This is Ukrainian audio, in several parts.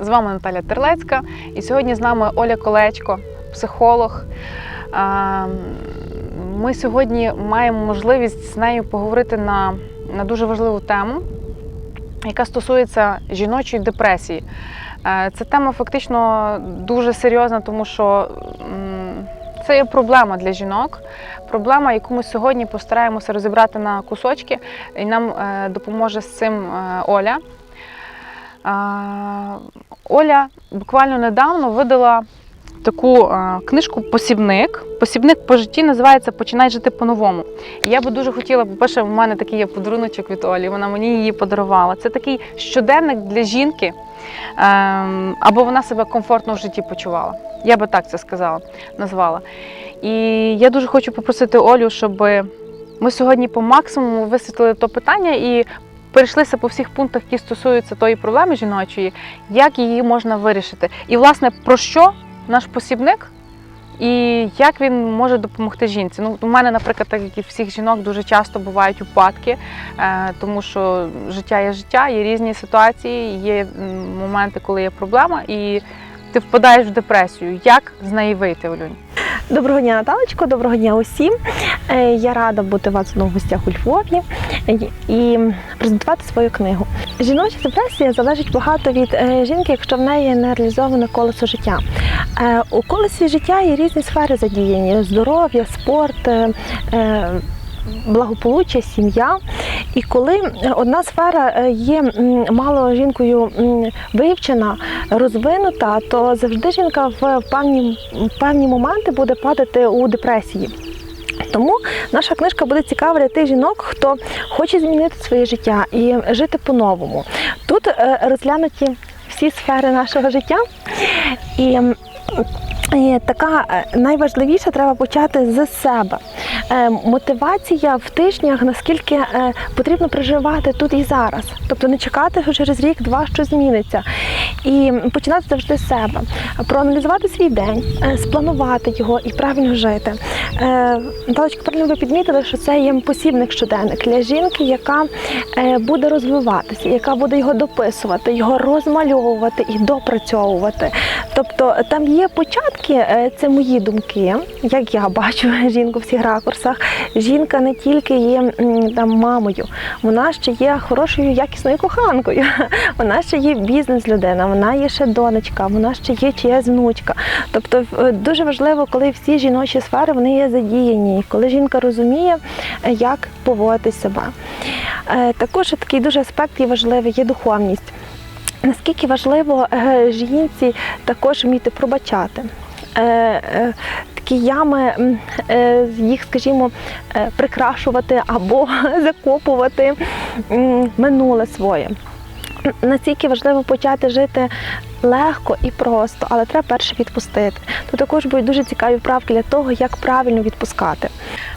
З вами Наталя Терлецька. І сьогодні з нами Оля Колечко, психолог. Ми сьогодні маємо можливість з нею поговорити на, на дуже важливу тему, яка стосується жіночої депресії. Е, Ця тема фактично дуже серйозна, тому що це є проблема для жінок. Проблема, яку ми сьогодні постараємося розібрати на кусочки, і нам е, допоможе з цим е, Оля. Оля буквально недавно видала таку книжку Посібник. Посібник по житті називається Починай жити по-новому. І я би дуже хотіла, по-перше, в мене такий є подаруночок від Олі, вона мені її подарувала. Це такий щоденник для жінки, ем, аби вона себе комфортно в житті почувала. Я би так це сказала, назвала. І я дуже хочу попросити Олю, щоб ми сьогодні по максимуму висвітлили то питання і перейшлися по всіх пунктах, які стосуються тої проблеми жіночої, як її можна вирішити. І, власне, про що наш посібник і як він може допомогти жінці. Ну, у мене, наприклад, так як і всіх жінок, дуже часто бувають упадки, е, тому що життя є життя, є різні ситуації, є моменти, коли є проблема, і ти впадаєш в депресію. Як з неї вийти, Олюнь? Доброго дня, Наталочко, доброго дня усім. Е, Я рада бути вас знову в гостях у Львові і презентувати свою книгу. Жіноча депресія залежить багато від е, жінки, якщо в неї не реалізоване колесо життя. Е, У колесі життя є різні сфери задіяні: здоров'я, спорт. Е, е, Благополуччя, сім'я. І коли одна сфера е, є мало жінкою вивчена, розвинута, то завжди жінка в певні, в певні моменти буде падати у депресії. Тому наша книжка буде цікава для тих жінок, хто хоче змінити своє життя і жити по-новому. Тут е, розглянуті всі сфери нашого життя. І така е, найважливіше треба почати з себе. Е, Мотивація в тижнях, наскільки е, потрібно проживати тут і зараз. Тобто не чекати, що через рік-два що зміниться. І починати завжди з себе. Проаналізувати свій день, е, спланувати його і правильно жити. Е, Наталочка, правильно ви підмітили, що це є посібник щоденник для жінки, яка е, буде розвиватися, яка буде його дописувати, його розмальовувати і допрацьовувати. Тобто там є початки, е, це мої думки, як я бачу жінку в всіх ракурсах. Жінка не тільки є там мамою, вона ще є хорошою якісною коханкою. Вона ще є бізнес-людина, вона є ще донечка, вона ще є чиясь внучка. Тобто е, дуже важливо, коли всі жіночі сфери вони є задіяні, коли жінка розуміє, е, як поводити себе. Також такий дуже аспект є важливий, є духовність. Наскільки важливо жінці також вміти пробачати. Е, е, Такі ями, е, їх, скажімо, прикрашувати або закопувати минуле своє. Настільки важливо почати жити легко і просто, але треба перше відпустити. Тут також будуть дуже цікаві вправки для того, як правильно відпускати.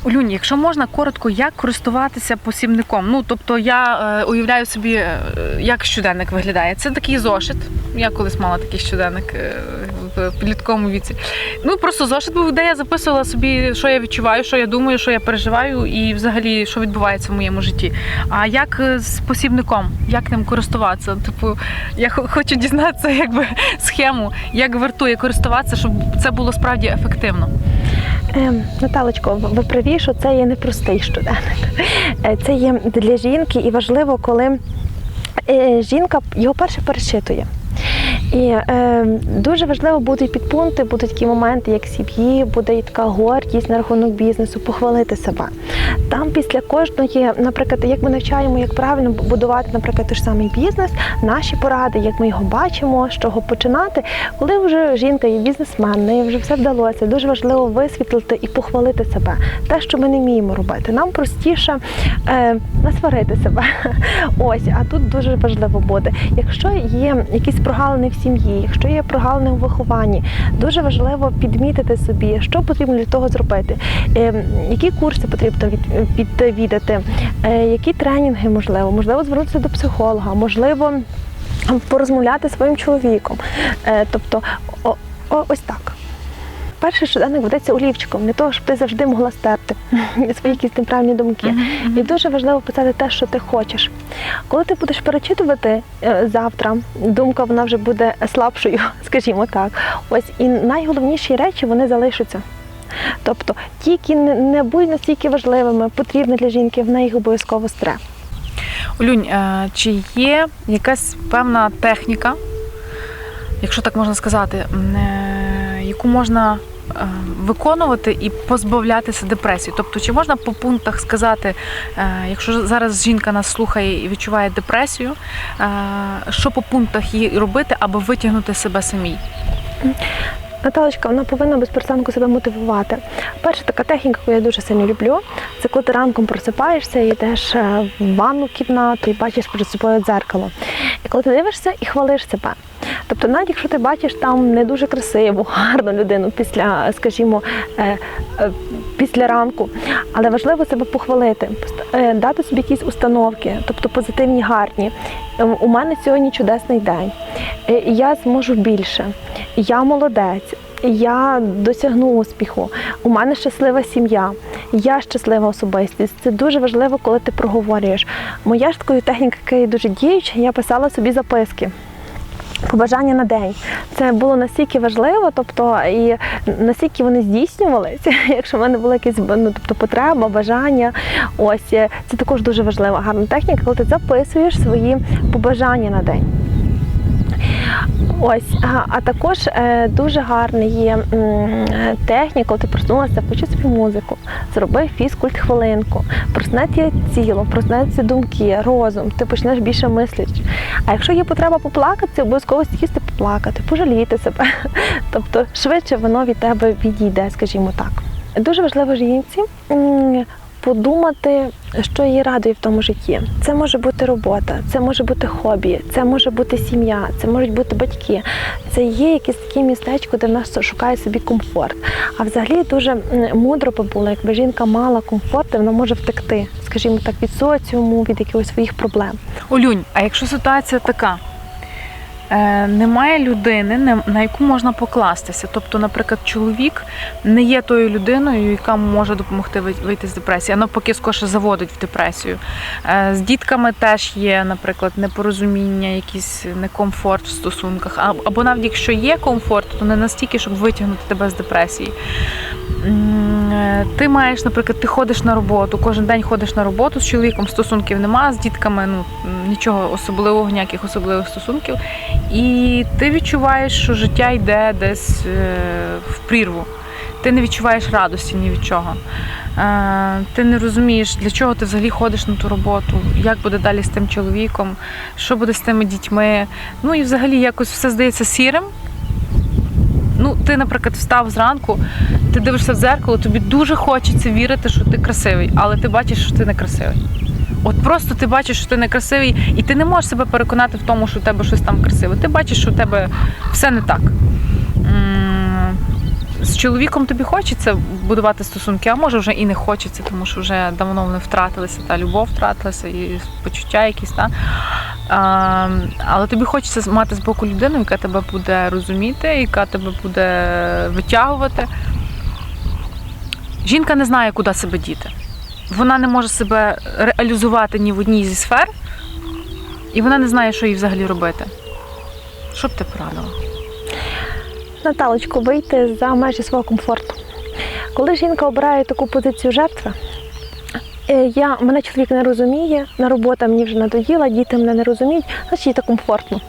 Олюнь, якщо можна коротко, як користуватися посібником? Ну тобто я е, уявляю собі, е, як щоденник виглядає. Це такий зошит. Я колись мала такий щоденник е, в підлітковому віці. Ну просто зошит був, де я записувала собі, що я відчуваю, що я думаю, що я переживаю, і взагалі що відбувається в моєму житті. А як е, з посібником, як ним користуватися? Типу, я хочу дізнатися, якби схему, як вартує користуватися, щоб це було справді ефективно. Ем, Наталочко, ви праві, що це є непростий щоденник. Е, Це є для жінки, і важливо, коли е, жінка його перше перечитує. І е, дуже важливо будуть підпункти, будуть такі моменти, як сім'ї, буде така гордість на рахунок бізнесу, похвалити себе. Там після кожної, наприклад, як ми навчаємо, як правильно будувати, наприклад, той ж самий бізнес, наші поради, як ми його бачимо, з чого починати. Коли вже жінка є бізнесмен, неї вже все вдалося. Дуже важливо висвітлити і похвалити себе. Те, що ми не вміємо робити. Нам простіше е, насварити себе. Ось, а тут дуже важливо буде. Якщо є якісь прогалини в сім'ї, якщо є прогалини у вихованні, дуже важливо підмітити собі, що потрібно для того зробити, е, які курси потрібно відвідати, е, які тренінги можливо, можливо, звернутися до психолога, можливо, порозмовляти зі своїм чоловіком. Е, тобто, ось так. Перший щоденник ведеться олівчиком, для того, щоб ти завжди могла стерти свої якісь неправильні думки. І дуже важливо писати те, що ти хочеш. Коли ти будеш перечитувати е, завтра, думка вона вже буде слабшою, скажімо так. Ось і найголовніші речі вони залишаться. Тобто ті, які не- будуть настільки важливими, потрібні для жінки, вона їх обов'язково стре. Олюнь, е, чи є якась певна техніка, якщо так можна сказати, е, яку можна е, виконувати і позбавлятися депресії? Тобто, чи можна по пунктах сказати, е, якщо зараз жінка нас слухає і відчуває депресію, е, що по пунктах їй робити, аби витягнути себе самій? Наталочка, вона повинна без перестанку себе мотивувати. Перша така техніка, яку я дуже сильно люблю, це коли ти ранком просипаєшся йдеш в ванну кімнату і бачиш перед собою дзеркало. І коли ти дивишся і хвалиш себе. Тобто, навіть якщо ти бачиш там не дуже красиву, гарну людину після, скажімо, е, е, після ранку, але важливо себе похвалити, е, дати собі якісь установки, тобто позитивні, гарні. У мене сьогодні чудесний день. Я зможу більше. Я молодець. Я досягну успіху. У мене щаслива сім'я. Я щаслива особистість. Це дуже важливо, коли ти проговорюєш. Моя ж такою техніка, яка є дуже діюча, я писала собі записки. Побажання на день. Це було настільки важливо, тобто і настільки вони здійснювалися, якщо в мене була якась ну, тобто, потреба, бажання. Ось це також дуже важлива гарна техніка, коли ти записуєш свої побажання на день. Ось, а, а також е, дуже гарна є е, техніка, коли ти проснулася, включи собі музику, зроби фізкульт хвилинку, проснеться тіло, проснеться думки, розум, ти почнеш більше мислити. А якщо є потреба поплакати, обов'язково сісти поплакати, пожаліти себе. Тобто швидше воно від тебе відійде, скажімо так. Дуже важливо жінці подумати, що її радує в тому житті. Це може бути робота, це може бути хобі, це може бути сім'я, це можуть бути батьки. Це є якесь таке містечко, де вона шукає собі комфорт. А взагалі дуже мудро би було, якби жінка мала комфорт, і вона може втекти, скажімо так, від соціуму, від якихось своїх проблем. Олюнь, а якщо ситуація така, немає людини, на яку можна покластися. Тобто, наприклад, чоловік не є тою людиною, яка може допомогти ви- вийти з депресії, а навпаки, скорше заводить в депресію. Е, З дітками теж є, наприклад, непорозуміння, якийсь некомфорт в стосунках. Або навіть якщо є комфорт, то не настільки, щоб витягнути тебе з депресії. Е, Ти маєш, наприклад, ти ходиш на роботу, кожен день ходиш на роботу з чоловіком, стосунків нема, з дітками ну нічого особливого, ніяких особливих стосунків. І ти відчуваєш, що життя йде десь е, в прірву. Ти не відчуваєш радості ні від чого. Е, Ти не розумієш, для чого ти взагалі ходиш на ту роботу, як буде далі з тим чоловіком, що буде з тими дітьми. Ну і взагалі якось все здається сірим. Ти, наприклад, встав зранку, ти дивишся в дзеркало, тобі дуже хочеться вірити, що ти красивий, але ти бачиш, що ти не красивий. От просто ти бачиш, що ти не красивий, і ти не можеш себе переконати в тому, що у тебе щось там красиве. Ти бачиш, що у тебе все не так. З чоловіком тобі хочеться будувати стосунки, а може вже і не хочеться, тому що вже давно вони втратилися, та любов втратилася, і почуття якісь. Та? А, але тобі хочеться мати з боку людину, яка тебе буде розуміти, яка тебе буде витягувати. Жінка не знає, куди себе діти. Вона не може себе реалізувати ні в одній зі сфер, і вона не знає, що їй взагалі робити. Що б ти порадила? Наталочку, вийти за межі свого комфорту. Коли жінка обирає таку позицію жертви, е, я, мене чоловік не розуміє, на робота мені вже надоїла, діти мене не розуміють, значить їй комфортно.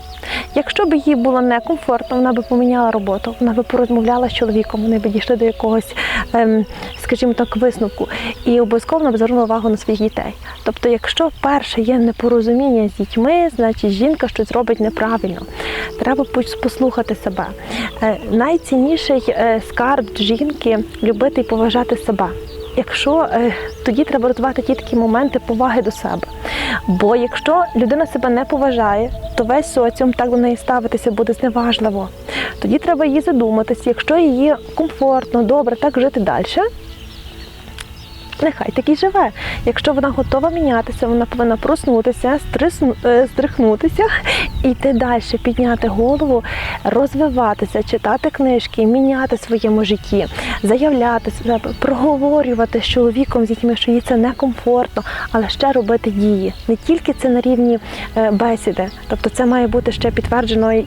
Якщо б їй було некомфортно, вона би поміняла роботу, вона би порозмовляла з чоловіком, вони б дійшли до якогось, ем, скажімо так, висновку. І обов'язково б звернула увагу на своїх дітей. Тобто, якщо перше є непорозуміння з дітьми, значить жінка щось робить неправильно. Треба послухати себе. Е, Найцінніший е, скарб жінки любити і поважати себе. Якщо е, тоді треба розвивати ті такі моменти поваги до себе. Бо якщо людина себе не поважає, то весь соціум так до неї ставитися буде зневажливо. Тоді треба її задуматися, якщо її комфортно, добре так жити далі. Нехай так і живе. Якщо вона готова мінятися, вона повинна проснутися, стрихнутися йти далі, підняти голову, розвиватися, читати книжки, міняти своєму житті, заявляти себе, проговорювати з чоловіком, з дітьми, що їй це некомфортно, але ще робити дії. Не тільки це на рівні е, бесіди, тобто це має бути ще підтверджено і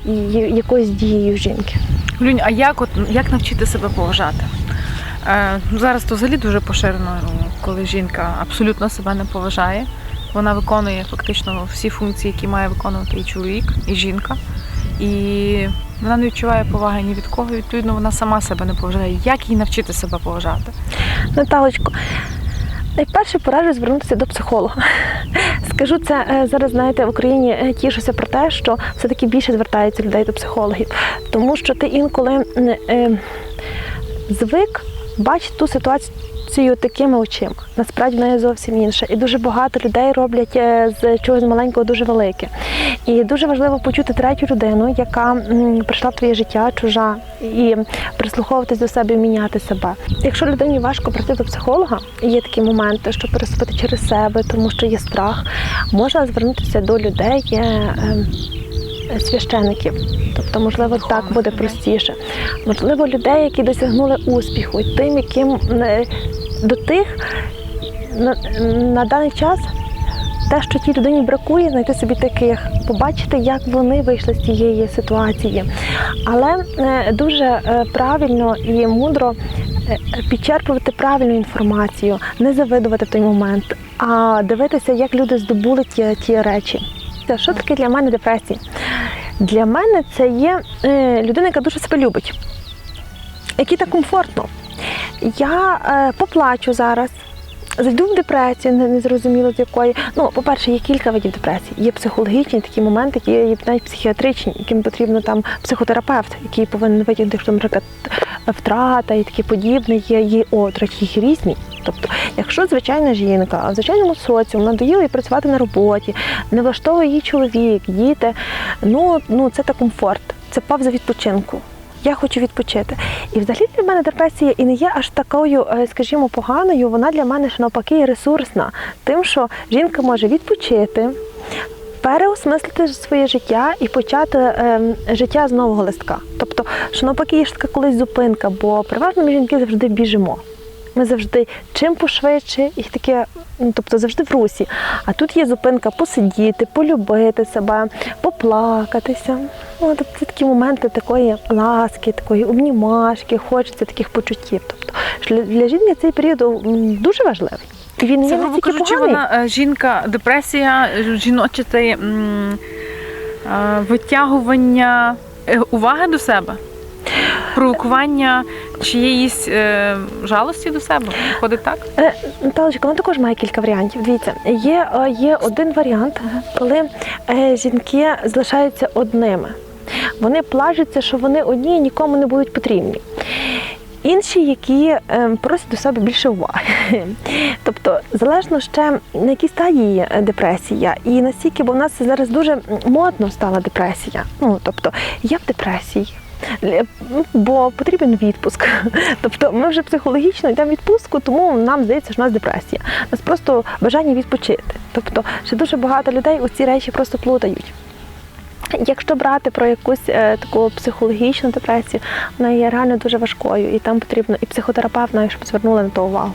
якоюсь дією жінки. Люнь, а як от як навчити себе поважати? Е, зараз то взагалі дуже поширено, коли жінка абсолютно себе не поважає. Вона виконує фактично всі функції, які має виконувати і чоловік, і жінка. І вона не відчуває поваги ні від кого, відповідно, вона сама себе не поважає. Як їй навчити себе поважати? Наталочко, найперше пораджу звернутися до психолога. Скажу це е, зараз, знаєте, в Україні е, тішуся про те, що все-таки більше звертаються людей до психологів, тому що ти інколи е, звик бачити ту ситуацію такими очима. Насправді вона є зовсім інша. І дуже багато людей роблять е, з чогось маленького дуже велике. І дуже важливо почути третю людину, яка прийшла в твоє життя, чужа, і прислуховуватись до себе міняти себе. Якщо людині важко прийти до психолога, і є такі моменти, що переступити через себе, тому що є страх, можна звернутися до людей. е, е, Священиків, тобто, можливо, так буде простіше. Можливо, людей, які досягнули успіху, і тим, яким е, до тих на, на даний час те, що тій людині бракує, знайти собі таких, побачити, як вони вийшли з цієї ситуації. Але е, дуже е, правильно і мудро е, підчерпувати правильну інформацію, не завидувати той момент, а дивитися, як люди здобули ті, ті речі. Це Що таке для мене депресія? Для мене це є е, людина, яка дуже себе любить, якій так комфортно. Я е, поплачу зараз, зайду в депресію, не, зрозуміло з якої. Ну, по-перше, є кілька видів депресії. Є психологічні такі моменти, які є навіть психіатричні, яким потрібно там психотерапевт, який повинен витягнути, що, наприклад, втрата і таке подібне, є, є отрать, їх різні. Тобто, якщо звичайна жінка в звичайному соціумі надоїла їй працювати на роботі, не влаштовує її чоловік, діти, ну, ну це та комфорт, це павза відпочинку. Я хочу відпочити. І взагалі для мене депресія і не є аж такою, е, скажімо, поганою. Вона для мене ж навпаки ресурсна, тим, що жінка може відпочити. Переосмислити своє життя і почати ем, життя з нового листка. Тобто, що навпаки, є ж така колись зупинка, бо переважно ми жінки завжди біжимо. Ми завжди чим пошвидше, і таке, ну тобто завжди в русі. А тут є зупинка посидіти, полюбити себе, поплакатися. Ну, тобто це такі моменти такої ласки, такої обнімашки, хочеться таких почуттів. Тобто для, жінки цей період дуже важливий. І він Це, грубо кажучи, вона е, жінка, депресія, жіноче це е, витягування е, уваги до себе, провокування чиєїсь е, жалості до себе. Виходить так? Е, Наталочка, вона також має кілька варіантів. Дивіться, є, е, є один варіант, коли е, жінки залишаються одними. Вони плажуться, що вони одні і нікому не будуть потрібні. Інші, які е, просять до себе більше уваги. Тобто, залежно ще на якій стадії депресія, і настільки, бо в нас зараз дуже модно стала депресія. Ну, тобто, я в депресії. Бо потрібен відпуск. Тобто ми вже психологічно йдемо в відпустку, тому нам здається, що у нас депресія. У нас просто бажання відпочити. Тобто, ще дуже багато людей у ці речі просто плутають. Якщо брати про якусь е, таку психологічну депресію, вона є реально дуже важкою, і там потрібно і психотерапевт навіть, щоб звернули на то увагу.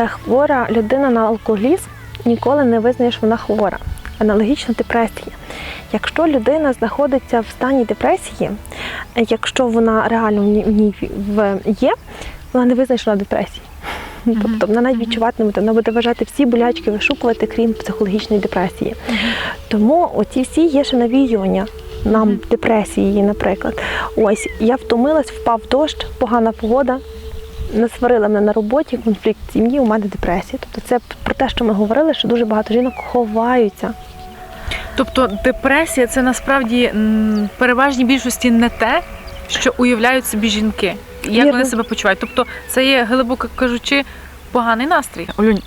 Е, Хвора людина на алкоголізм ніколи не визнає, що вона хвора. Аналогічно депресія. Якщо людина знаходиться в стані депресії, якщо вона реально в ній- є, вона не визнає, що вона в депресії. Тобто вона навіть відчувати не буде, вона буде вважати всі болячки вишукувати, крім психологічної депресії. Тому оці всі є ще навіювання нам Мгм. депресії, наприклад. Ось я втомилась, впав дощ, погана погода. Насварила мене на роботі, конфлікт сім'ї, у мене депресія. Тобто це про те, що ми говорили, що дуже багато жінок ховаються. Тобто депресія це насправді м, в переважній більшості не те, що уявляють собі жінки. Як Вірно. вони себе почувають. Тобто це є, глибоко кажучи, поганий настрій. Олюнь,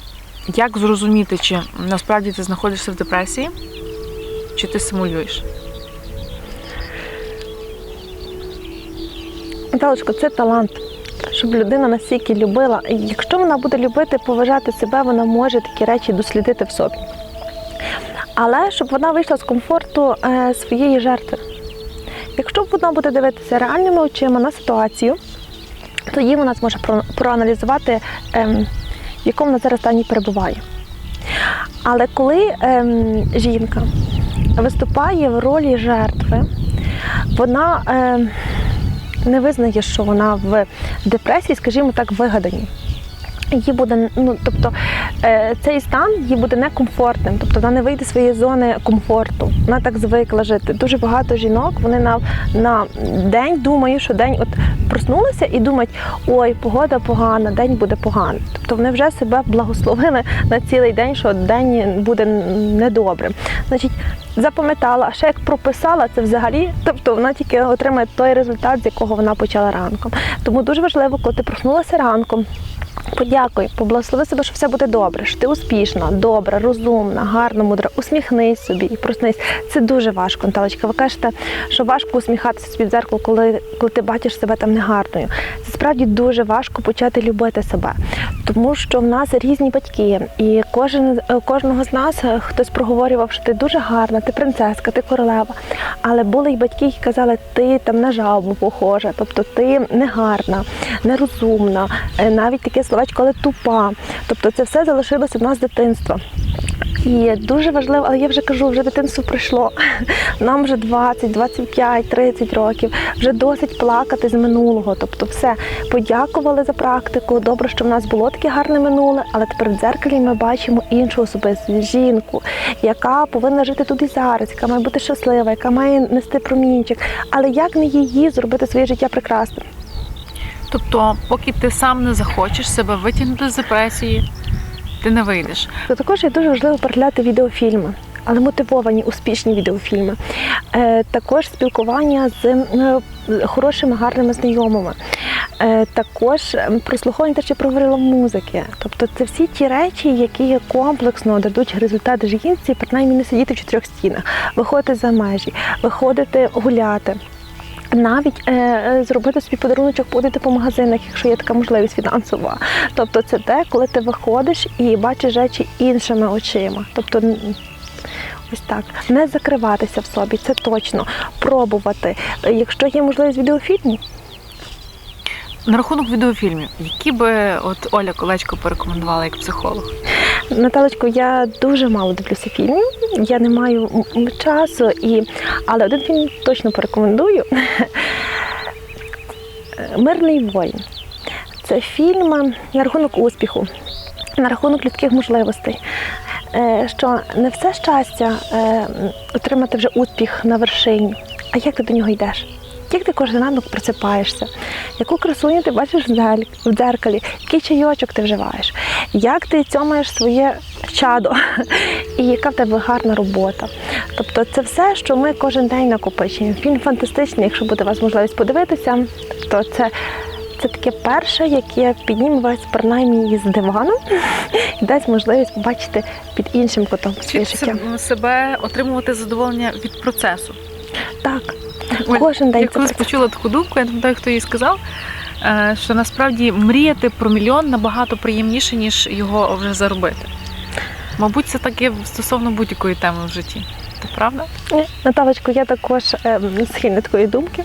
як зрозуміти, чи насправді ти знаходишся в депресії, чи ти симулюєш? Наталочко, це талант. Щоб людина настільки любила. І Якщо вона буде любити, поважати себе, вона може такі речі дослідити в собі. Але щоб вона вийшла з комфорту е, своєї жертви. Якщо вона буде дивитися реальними очима на ситуацію, тоді вона зможе про- проаналізувати, ем, в якому вона зараз стані перебуває. Але коли ем, жінка виступає в ролі жертви, вона ем, не визнає, що вона в депресії, скажімо так, вигаданій. Їй буде, ну тобто цей стан їй буде некомфортним, тобто вона не вийде з своєї зони комфорту. Вона так звикла жити. Дуже багато жінок вони на, на день думають, що день от проснулися і думають, ой, погода погана, день буде поганий. Тобто вони вже себе благословили на цілий день, що день буде недобрим. Значить, запам'ятала, а ще як прописала це взагалі, тобто вона тільки отримає той результат, з якого вона почала ранком. Тому дуже важливо, коли ти проснулася ранком. Подякуй, поблагослови себе, що все буде добре, що ти успішна, добра, розумна, гарна, мудра. Усміхнись собі і проснись. Це дуже важко, Наталочка. Ви кажете, що важко усміхатися собі в дзеркало, коли, коли ти бачиш себе там негарною. Це справді дуже важко почати любити себе, тому що в нас різні батьки, і кожен е, кожного з нас е, хтось проговорював, що ти дуже гарна, ти принцеска, ти королева. Але були й батьки, які казали, ти там на жабу похожа, тобто ти негарна, нерозумна, е, навіть таке словечко, але тупа. Тобто це все залишилося в нас з дитинства. І дуже важливо, але я вже кажу, вже дитинство пройшло. Нам вже 20, 25, 30 років. Вже досить плакати з минулого. Тобто, все подякували за практику. Добре, що в нас було таке гарне минуле, але тепер в дзеркалі ми бачимо іншу особистість, жінку, яка повинна жити тут і зараз, яка має бути щаслива, яка має нести промінчик. Але як не її зробити своє життя прекрасним? Тобто, поки ти сам не захочеш себе витягнути з депресії, ти не вийдеш. Також є дуже важливо переглядати відеофільми. Але мотивовані успішні відеофільми, Е, також спілкування з е, хорошими, гарними знайомими, Е, також прослуховування, те, що проговорила музики. Тобто це всі ті речі, які комплексно дадуть результат жінці, принаймні не сидіти в чотирьох стінах, виходити за межі, виходити гуляти. Навіть е, е, зробити собі подаруночок, подати по магазинах, якщо є така можливість фінансова. Тобто це те, коли ти виходиш і бачиш речі іншими очима. Тобто ось так. Не закриватися в собі, це точно. Пробувати. Якщо є можливість відеофільму, На рахунок відеофільмів, які би от Оля Колечко порекомендувала як психолог? Наталочко, я дуже мало дивлюся фільмів. Я не маю часу, і... але один фільм точно порекомендую. Мирний воїн. Це фільм на рахунок успіху, на рахунок людських можливостей. Е, Що не все щастя е, отримати вже успіх на вершині, а як ти до нього йдеш? Як ти кожен ранок просипаєшся? Яку красуню ти бачиш в дзеркалі? Який чайочок ти вживаєш? Як ти цьомаєш своє чадо? І яка в тебе гарна робота? Тобто це все, що ми кожен день накопичуємо. Фільм фантастичний, якщо буде у вас можливість подивитися, то це. Це таке перше, яке підніме вас принаймні з дивану і дасть можливість побачити під іншим кутом своє життя. себе отримувати задоволення від процесу. Так, кожен день Я колись почула таку думку, я не пам'ятаю, хто її сказав, е, що насправді мріяти про мільйон набагато приємніше, ніж його вже заробити. Мабуть, це таке стосовно будь-якої теми в житті. Це правда? Ні, Наталочко, я також ем, схильна такої думки,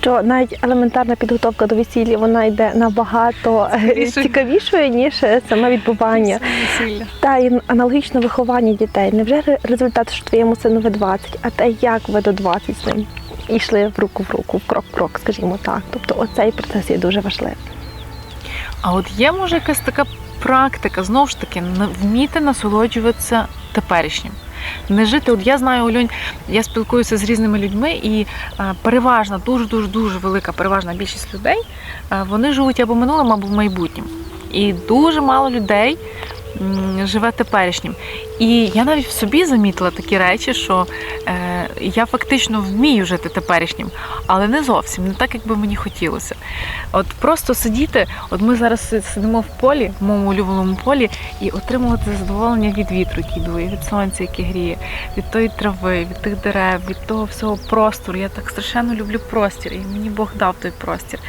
що навіть елементарна підготовка до весілля вона йде набагато е, Цікавіше. цікавішою, ніж е, саме відбування. Та і аналогічно виховання дітей. Не вже результат, що твоєму синові 20, а те, як ви до 20 з ним йшли в руку в руку, в крок в крок, скажімо так. Тобто оцей процес є дуже важливий. А от є може якась така практика, знову ж таки, вміти насолоджуватися теперішнім. Не жити, от я знаю, Олюнь, я спілкуюся з різними людьми, і е, переважна, дуже дуже велика переважна більшість людей е, вони живуть або минулим, або майбутнім. І дуже мало людей живе теперішнім. І я навіть в собі замітила такі речі, що е, я фактично вмію жити теперішнім, але не зовсім, не так, як би мені хотілося. От просто сидіти, от ми зараз сидимо в полі, в моєму улюбленому полі, і отримувати задоволення від вітру, який дує, від сонця, яке гріє, від тої трави, від тих дерев, від того всього простору. Я так страшенно люблю простір, і мені Бог дав той простір.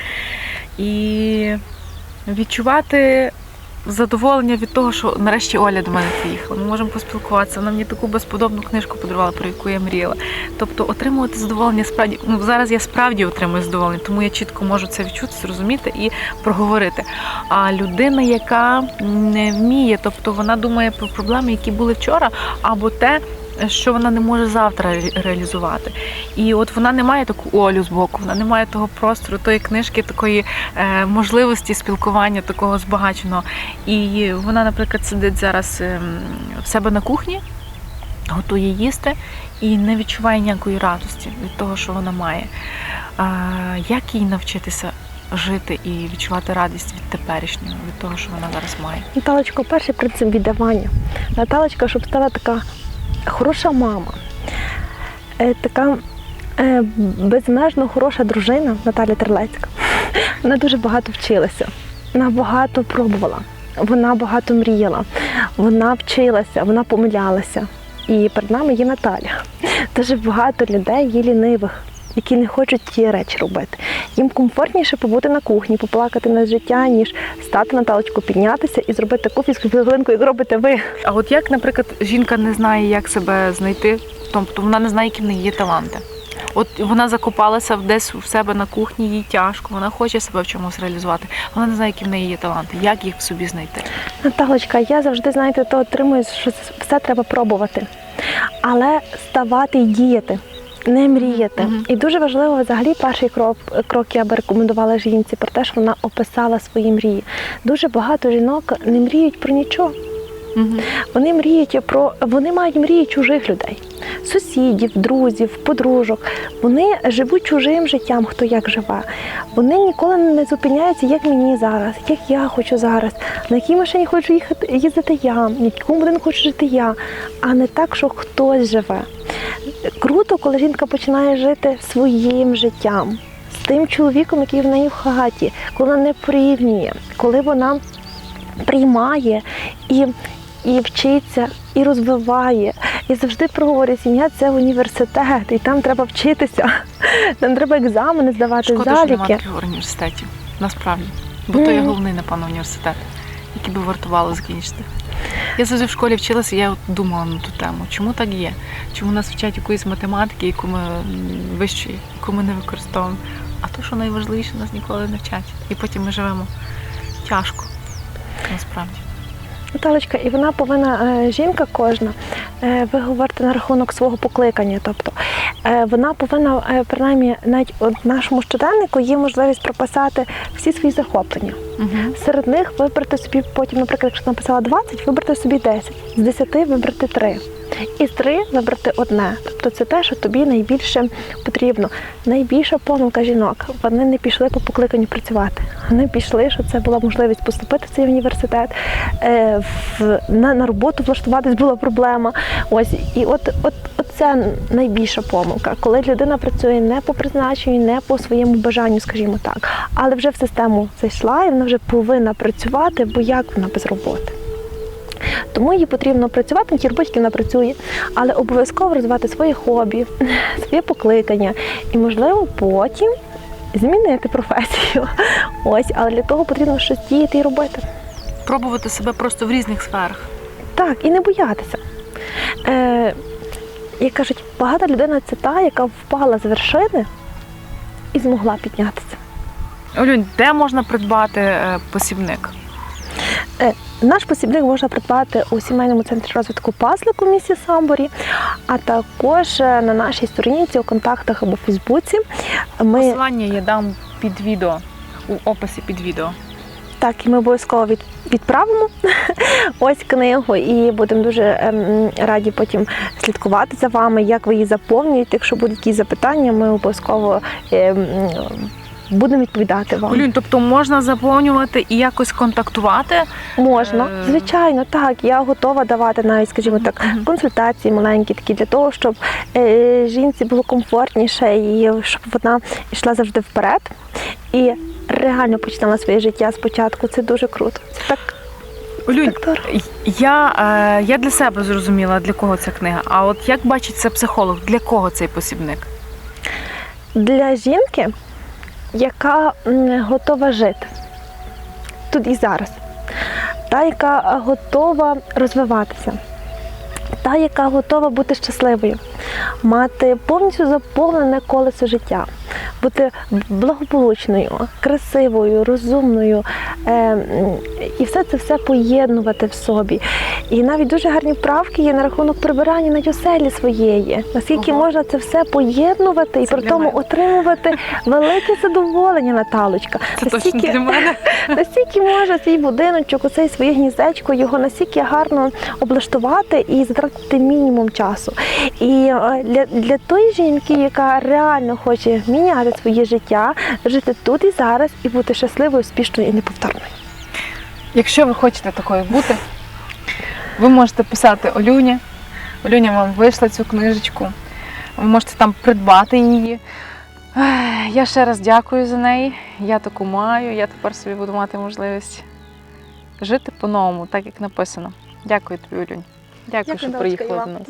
І відчувати задоволення від того, що нарешті Оля до мене приїхала. Ми можемо поспілкуватися. Вона мені таку безподобну книжку подарувала, про яку я мріяла. Тобто отримувати задоволення справді. Ну зараз я справді отримую задоволення, тому я чітко можу це відчути, зрозуміти і проговорити. А людина, яка не вміє, тобто вона думає про проблеми, які були вчора, або те. Що вона не може завтра реалізувати, і от вона не має таку Олю з боку, вона не має того простору, тої книжки, такої е, можливості спілкування, такого збагаченого. І вона, наприклад, сидить зараз ем, в себе на кухні, готує їсти і не відчуває ніякої радості від того, що вона має. Як їй навчитися жити і відчувати радість від теперішнього, від того, що вона зараз має? Наталочко, перший принцип віддавання. Наталочка, щоб стала така хороша мама, е, така е, безмежно хороша дружина Наталя Терлецька. Вона дуже багато вчилася, вона багато пробувала, вона багато мріяла, вона вчилася, вона помилялася. І перед нами є Наталя. Дуже багато людей є лінивих, які не хочуть ті речі робити. Їм комфортніше побути на кухні, поплакати на життя, ніж стати Наталочку, піднятися і зробити таку фізкультуринку, як робите ви. А от як, наприклад, жінка не знає, як себе знайти, тобто вона не знає, які в неї є таланти. От вона закопалася десь у себе на кухні, їй тяжко, вона хоче себе в чомусь реалізувати. Вона не знає, які в неї є таланти, як їх в собі знайти. Наталочка, я завжди, знаєте, то отримую, що все треба пробувати. Але ставати і діяти, не мріяти. Мгм. І дуже важливо взагалі перший крок, крок я би рекомендувала жінці про те, що вона описала свої мрії. Дуже багато жінок не мріють про нічого. Угу. Вони мріють про вони мають мрії чужих людей, сусідів, друзів, подружок. Вони живуть чужим життям, хто як живе. Вони ніколи не зупиняються, як мені зараз, як я хочу зараз, на якій машині хочу їхати їздити я, в якому будинку хочу жити я, а не так, що хтось живе. Круто, коли жінка починає жити своїм життям. З тим чоловіком, який в неї в хаті, коли вона не порівнює, коли вона приймає і і вчиться, і розвиває. І завжди проговорює, сім'я це університет, і там треба вчитися. Там треба екзамени здавати, Шкода, що немає заліки. таких університетів, насправді. Бо то є головний, напевно, університет, який би вартувало закінчити. Я завжди в школі вчилася, я думала на ту тему, чому так є? Чому нас вчать якоїсь математики, яку ми вищої, яку ми не використовуємо. А то, що найважливіше, нас ніколи не вчать. І потім ми живемо тяжко, насправді. Наталочка, і вона повинна, е, жінка кожна, е, ви говорите на рахунок свого покликання. Тобто е, вона повинна, принаймні, навіть у нашому щоденнику є можливість прописати всі свої захоплення. Угу. Серед них вибрати собі потім, наприклад, якщо написала 20, вибрати собі 10, з 10 вибрати 3. І з 3 вибрати одне. Тобто це те, що тобі найбільше потрібно. Найбільша помилка жінок. Вони не пішли по покликанню працювати. Вони пішли, що це була можливість поступити в цей університет. Е, на, на роботу влаштуватись була проблема. Ось і от, от, от це найбільша помилка, коли людина працює не по призначенню, не по своєму бажанню, скажімо так, але вже в систему зайшла і вона вже повинна працювати, бо як вона без роботи. Тому їй потрібно працювати на тій роботі, які вона працює, але обов'язково розвивати своє хобі, своє покликання і, можливо, потім змінити професію. Ось, але для того потрібно щось діяти і робити. Пробувати себе просто в різних сферах. Так, і не боятися. Е, як кажуть, багата людина це та, яка впала з вершини і змогла піднятися. Олюнь, де можна придбати е, посібник? Наш посібник можна придбати у сімейному центрі розвитку пазлику в місті Самборі, а також е, на нашій сторінці у контактах або Фейсбуці. Ми Посилання я дам під відео, у описі під відео. так і ми обов'язково від, відправимо ось книгу, і будемо дуже ем, раді потім слідкувати за вами, як ви її заповнюєте. Якщо будуть якісь запитання, ми обов'язково ем, будемо відповідати вам. Олюнь, тобто можна заповнювати і якось контактувати. Можна, Е, звичайно, так. Я готова давати навіть, скажімо так, консультації маленькі такі для того, щоб е, жінці було комфортніше і щоб вона йшла завжди вперед і реально починала своє життя спочатку. Це дуже круто. Це так, Олюнь, я, е, я для себе зрозуміла, для кого ця книга. А от як бачить це психолог, для кого цей посібник? Для жінки, яка готова жити. Тут і зараз. та, яка готова розвиватися, та, яка готова бути щасливою, мати повністю заповнене колесо життя, бути благополучною, красивою, розумною е, і все це все поєднувати в собі. І навіть дуже гарні вправки є на рахунок прибирання на оселі своєї. Наскільки Ого. можна це все поєднувати і Це при тому мене. отримувати велике задоволення, Наталочка. Це точно для мене. Настільки може свій будиночок, оцей своє гніздечко, його настільки гарно облаштувати і затратити мінімум часу. І е, для, для тої жінки, яка реально хоче міняти своє життя, жити тут і зараз, і бути щасливою, успішною і неповторною. Якщо ви хочете такою бути, ви можете писати Олюні. Олюня вам вийшла цю книжечку. Ви можете там придбати її. Я ще раз дякую за неї. Я таку маю. Я тепер собі буду мати можливість жити по-новому, так як написано. Дякую тобі, Олюнь. Дякую, дякую що приїхала до нас.